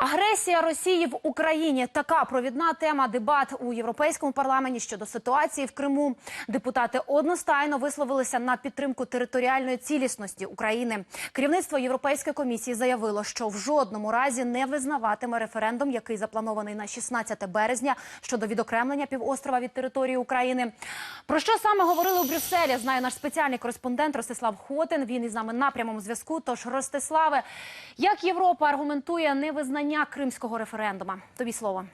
Агресія Росії в Україні така провідна тема дебат у європейському парламенті щодо ситуації в Криму. Депутати одностайно висловилися на підтримку територіальної цілісності України. Керівництво Європейської комісії заявило, що в жодному разі не визнаватиме референдум, який запланований на 16 березня щодо відокремлення півострова від території України. Про що саме говорили у Брюсселі? Знає наш спеціальний кореспондент Ростислав Хотин. Він із нами на прямому зв'язку. Тож, Ростиславе, як Європа аргументує невизнання кримського референдума? Тобі слово.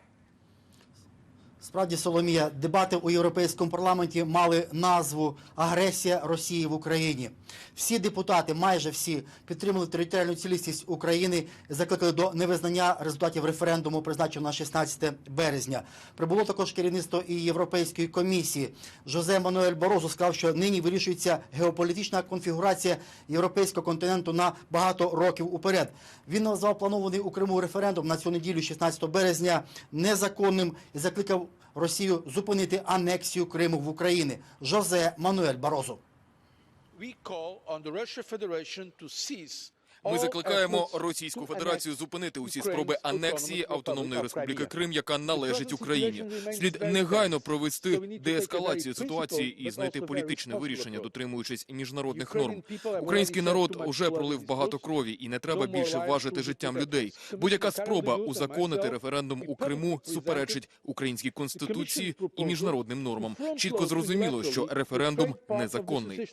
Справді, Соломія, дебати у європейському парламенті мали назву Агресія Росії в Україні. Всі депутати, майже всі, підтримали територіальну цілісність України і закликали до невизнання результатів референдуму, призначеного на 16 березня. Прибуло також керівництво і Європейської комісії. Жозе Мануель Борозу сказав, що нині вирішується геополітична конфігурація європейського континенту на багато років уперед. Він назвав планований у Криму референдум на цю неділю, 16 березня, незаконним і закликав Росію зупинити анексію Криму в Україні. Жозе Мануель Барозу. we call on the Russian Federation to cease Ми закликаємо Російську Федерацію зупинити усі спроби анексії Автономної Республіки Крим, яка належить Україні. Слід негайно провести деескалацію ситуації і знайти політичне вирішення, дотримуючись міжнародних норм. Український народ уже пролив багато крові, і не треба більше lives важити життям людей. Будь-яка спроба узаконити референдум у Криму суперечить українській конституції і міжнародним нормам. Чітко зрозуміло, що референдум незаконний.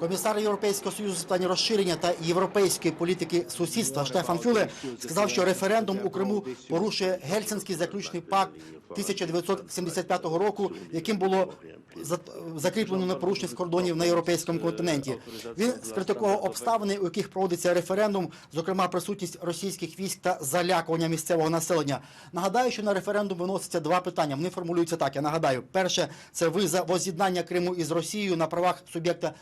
Комісар Європейського союзу з питань розширення та європейської політики сусідства Штефан Фюле сказав, що референдум у Криму порушує Гельсінський заключний пакт 1975 року, яким було за- закріплено непорушність кордонів на європейському континенті. Він скритикував обставини, у яких проводиться референдум, зокрема присутність російських військ та залякування місцевого населення. Нагадаю, що на референдум виноситься два питання. Вони формулюються так. Я нагадаю, перше це виза воз'єднання Криму із Росією на правах суб'єкта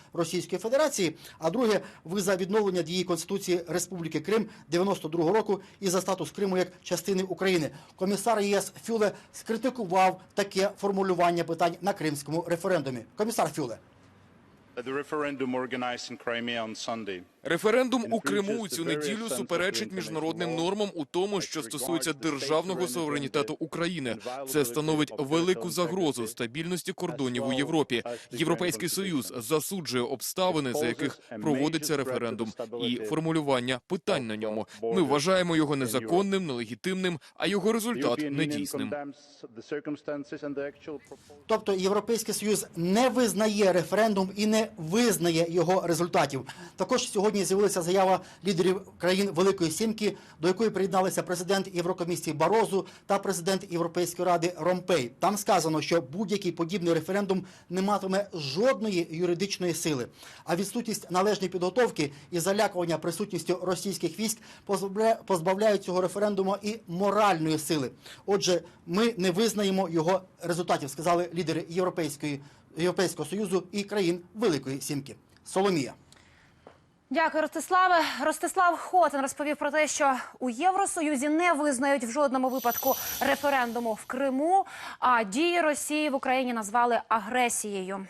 Російської Федерації. А друге ви за відновлення дії Конституції Республіки Крим 92 року і за статус Криму як частини України. Комісар ЄС Фюле скритикував таке формулювання питань на кримському референдумі. Комісар Фюле. The referendum organized in Crimea on Sunday Референдум у Криму у цю неділю суперечить міжнародним нормам у тому, що стосується державного суверенітету України. Це становить велику загрозу стабільності кордонів у Європі. Європейський союз засуджує обставини, за яких проводиться референдум, і формулювання питань на ньому. Ми вважаємо його незаконним, нелегітимним, а його результат недійсним. Тобто Європейський Союз не визнає референдум і не визнає його результатів. Також сьогодні з'явилася заява лідерів країн Великої Сімки, до якої приєдналися президент Єврокомісії Барозу та президент Європейської ради Ромпей. Там сказано, що будь-який подібний референдум не матиме жодної юридичної сили. А відсутність належної підготовки і залякування присутністю російських військ позбавля- позбавляють цього референдуму і моральної сили. Отже, ми не визнаємо його результатів, сказали лідери Європейської Європейського союзу і країн Великої Сімки. Соломія. Дякую, Ростиславе. Ростислав Хотин розповів про те, що у Євросоюзі не визнають в жодному випадку референдуму в Криму, а дії Росії в Україні назвали агресією.